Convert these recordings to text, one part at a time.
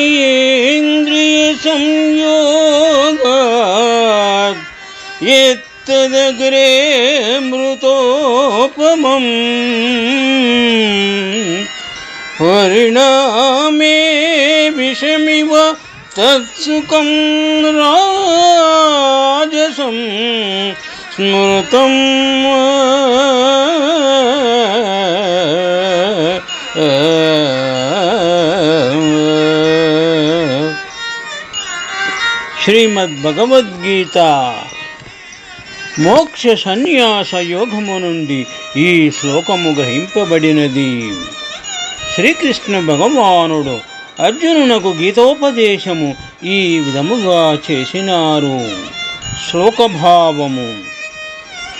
విషయేంద్రియ సంయోగాత్ ఎత్తదగ్రే మృతోపమం పరిణామే విషమివ తత్సుఖం రాజసం స్మృతం శ్రీమద్భగవద్గీత. మోక్ష సన్యాస యోగము నుండి ఈ శ్లోకము గ్రహింపబడినది. శ్రీకృష్ణ భగవానుడు అర్జునునకు గీతోపదేశము ఈ విధముగా చేసినారు. శ్లోకభావము.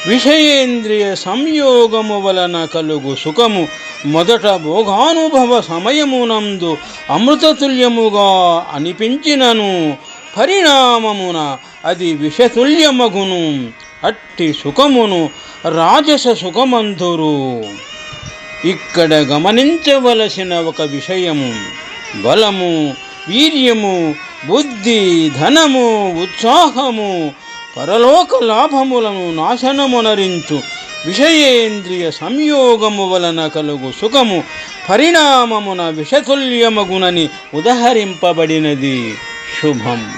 విషయేంద్రియ సంయోగము వలన కలుగు సుఖము మొదట భోగానుభవ సమయమునందు అమృతతుల్యముగా అనిపించినను. పరిణామమున అది విషతుల్యమగును. అట్టి సుఖమును రాజస సుఖమందురు. ఇక్కడ గమనించవలసిన ఒక విషయము బలము వీర్యము బుద్ధి ధనము ఉత్సాహము పరలోక లాభములను నాశనమునరించు విషయేంద్రియ సంయోగము వలన కలుగు సుఖము పరిణామమున విషతుల్యమగునని ఉదహరింపబడినది. శుభం.